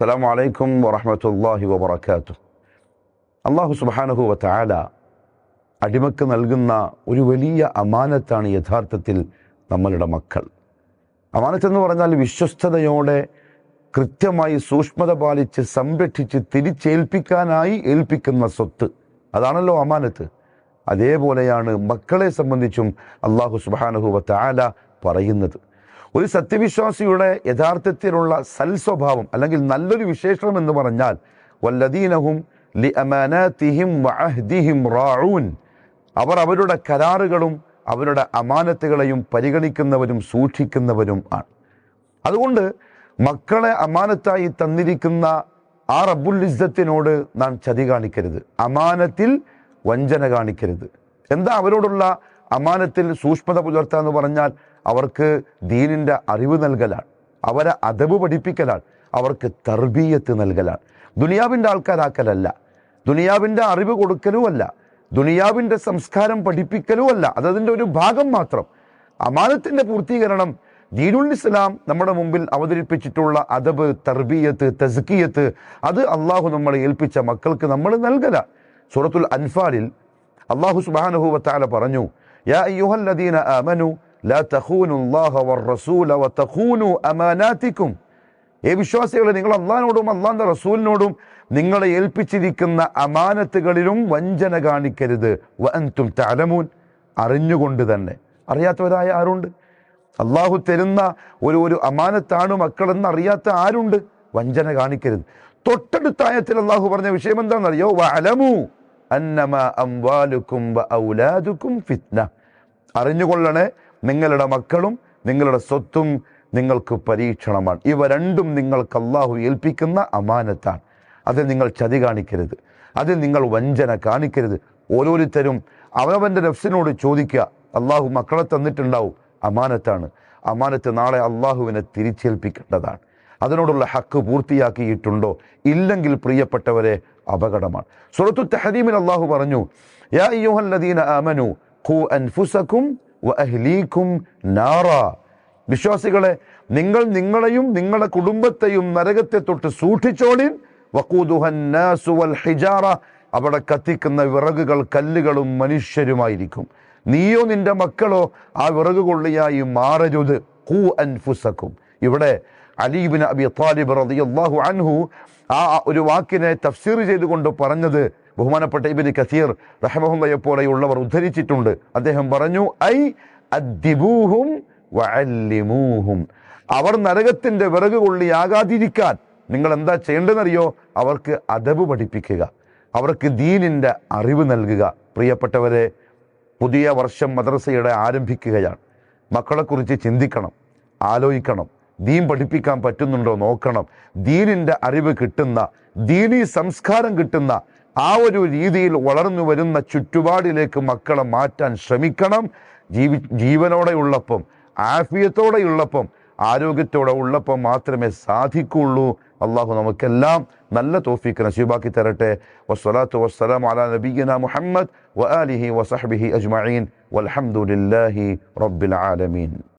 അസ്സലാമു അലൈക്കും വറഹമത്തല്ലാഹി വബർക്കാത്തു അള്ളാഹു സുബാനഹു വത്താല അടിമക്ക് നൽകുന്ന ഒരു വലിയ അമാനത്താണ് യഥാർത്ഥത്തിൽ നമ്മളുടെ മക്കൾ. അമാനത്തെന്ന് പറഞ്ഞാൽ വിശ്വസ്തതയോടെ കൃത്യമായി സൂക്ഷ്മത പാലിച്ച് സംരക്ഷിച്ച് തിരിച്ചേൽപ്പിക്കാനായി ഏൽപ്പിക്കുന്ന സ്വത്ത്. അതാണല്ലോ അമാനത്ത്. അതേപോലെയാണ് മക്കളെ സംബന്ധിച്ചും അള്ളാഹു സുബാനഹു വത്താല പറയുന്നത്. ഒരു സത്യവിശ്വാസിയുടെ യഥാർത്ഥത്തിലുള്ള സൽസ്വഭാവം അല്ലെങ്കിൽ നല്ലൊരു വിശേഷണം എന്ന് പറഞ്ഞാൽ വല്ലദീനഹും ലി വഅഹ്ദിഹിം റാഊൻ. അവർ അവരുടെ കരാറുകളും അവരുടെ അമാനത്തുകളെയും പരിഗണിക്കുന്നവരും സൂക്ഷിക്കുന്നവരും ആണ്. അതുകൊണ്ട് മക്കളെ അമാനത്തായി തന്നിരിക്കുന്ന ആ റബ്ബുൽ ഇസ്സത്തിനോട് നാം ചതി കാണിക്കരുത്. അമാനത്തിൽ വഞ്ചന കാണിക്കരുത്. എന്താ അവരോടുള്ള അമാനത്തിൽ സൂക്ഷ്മത പുലർത്തുക എന്ന് പറഞ്ഞാൽ അവർക്ക് ദീനിന്റെ അറിവ് നൽകലാണ്. അവരെ അതവ് പഠിപ്പിക്കലാണ്. അവർക്ക് തർബീയത്ത് നൽകലാണ്. ദുനിയാവിന്റെ ആൾക്കാരാക്കലല്ല. ദുനിയാവിന്റെ അറിവ് കൊടുക്കലുമല്ല. ദുനിയാവിന്റെ സംസ്കാരം പഠിപ്പിക്കലുമല്ല. അതതിന്റെ ഒരു ഭാഗം മാത്രം. അമാനത്തിന്റെ പൂർത്തീകരണം ദീനുൽ ഇസ്ലാം നമ്മുടെ മുമ്പിൽ അവതരിപ്പിച്ചിട്ടുള്ള അദബ് തർബീയത്ത് തസ്കിയത്ത് അത് അള്ളാഹു നമ്മളെ ഏൽപ്പിച്ച മക്കൾക്ക് നമ്മൾ നൽകല. സൂറത്തുൽ അൻഫാലിൽ അള്ളാഹു സുബാനഹു വത്താല പറഞ്ഞു യാ അയ്യുഹല്ലദീന ആമനു ലാ അല്ലാഹ വറസൂല വതഖൂനു അമാനാതിക്കും ഏ വിശ്വാസികളെ നിങ്ങൾ അള്ളാഹിനോടും അള്ളാഹിന്റെ റസൂലിനോടും നിങ്ങളെ ഏൽപ്പിച്ചിരിക്കുന്ന അമാനത്തുകളിലും വഞ്ചന കാണിക്കരുത്. വൻതും തഅലമൂൻ. അറിഞ്ഞുകൊണ്ട് തന്നെ. അറിയാത്തവരായ ആരുണ്ട്? അള്ളാഹു തരുന്ന ഒരു ഒരു അമാനത്താണ് മക്കളെന്ന് അറിയാത്ത ആരുണ്ട്? വഞ്ചന കാണിക്കരുത്. തൊട്ടടുത്ത ആയത്തിൽ അള്ളാഹു പറഞ്ഞ വിഷയം എന്താണെന്നറിയോ? വഅലമു അന്നമ അംവാലുക്കും വ ഫിത്ന. അറിഞ്ഞുകൊള്ളണേ. നിങ്ങളുടെ മക്കളും നിങ്ങളുടെ സ്വത്തും നിങ്ങൾക്ക് പരീക്ഷണമാണ്. ഇവ രണ്ടും നിങ്ങൾക്ക് അള്ളാഹു ഏൽപ്പിക്കുന്ന അമാനത്താണ്. അതിൽ നിങ്ങൾ ചതി കാണിക്കരുത്. അതിൽ നിങ്ങൾ വഞ്ചന കാണിക്കരുത്. ഓരോരുത്തരും അവനവന്റെ നഫ്സിനോട് ചോദിക്കുക അള്ളാഹു മക്കളെ തന്നിട്ടുണ്ടാവും. അമാനത്താണ്. അമാനത്ത് നാളെ അള്ളാഹുവിനെ തിരിച്ചേൽപ്പിക്കേണ്ടതാണ്. അതിനോടുള്ള ഹക്ക് പൂർത്തിയാക്കിയിട്ടുണ്ടോ? ഇല്ലെങ്കിൽ പ്രിയപ്പെട്ടവരെ അപകടമാണ്. സുറത്തു തഹദീമിൽ അള്ളാഹു പറഞ്ഞു യാ അയ്യുഹല്ലദീന ഖു അൻഫുസക്കും അഹ്ലീക്കും നാറ. വിശ്വാസികളെ നിങ്ങൾ നിങ്ങളെയും നിങ്ങളുടെ കുടുംബത്തെയും നരകത്തെ തൊട്ട് സൂക്ഷിച്ചോളിൻ ഹിജാറ. അവിടെ കത്തിക്കുന്ന വിറകുകൾ കല്ലുകളും മനുഷ്യരുമായിരിക്കും. നീയോ നിന്റെ മക്കളോ ആ വിറക് കൊള്ളിയായി മാറരുത്. ഖു അൻഫുസക്കും. ഇവിടെ അലീബിൻ അബി താലിബ് റളിയല്ലാഹു അൻഹു ആ ഒരു വാക്കിനെ തഫ്സീർ ചെയ്തുകൊണ്ട് പറഞ്ഞത് ബഹുമാനപ്പെട്ട ഇബിന് കസീർ റഹമഹുല്ലയെ പോലെയുള്ളവർ ഉദ്ധരിച്ചിട്ടുണ്ട്. അദ്ദേഹം പറഞ്ഞു ഐ അദ്ദിബൂഹും വഅല്ലിമൂഹും. അവർ നരകത്തിന്റെ വിറക് കൊള്ളിയാകാതിരിക്കാൻ നിങ്ങൾ എന്താ ചെയ്യേണ്ടതെന്നറിയോ? അവർക്ക് അദബ് പഠിപ്പിക്കുക. അവർക്ക് ദീനിന്റെ അറിവ് നൽകുക. പ്രിയപ്പെട്ടവരെ പുതിയ വർഷം മദ്രസയുടെ ആരംഭിക്കുകയാണ്. മക്കളെക്കുറിച്ച് ചിന്തിക്കണം ആലോചിക്കണം. ദീൻ പഠിപ്പിക്കാൻ പറ്റുന്നുണ്ടോ നോക്കണം. ദീനിന്റെ അറിവ് കിട്ടുന്ന ദീനീ സംസ്കാരം കിട്ടുന്ന ആ ഒരു രീതിയിൽ വളർന്നു വരുന്ന ചുറ്റുപാടിലേക്ക് മക്കളെ മാറ്റാൻ ശ്രമിക്കണം. ജീവി ജീവനോടെ ഉള്ളപ്പം ആഫിയത്തോടെ ഉള്ളപ്പം ആരോഗ്യത്തോടെ ഉള്ളപ്പം മാത്രമേ സാധിക്കുള്ളൂ അള്ളാഹു നമുക്കെല്ലാം നല്ല തോഫീക്ക് നസീബാക്കി തരട്ടെ. വസ്സലാത്തു വസ്സലാം അലാ നബീന മുഹമ്മദ് വ അലിഹി വസഹബിഹി അജ്മീൻ വലഹമുല്ലാഹി റബ്ബിൽ ആലമീൻ.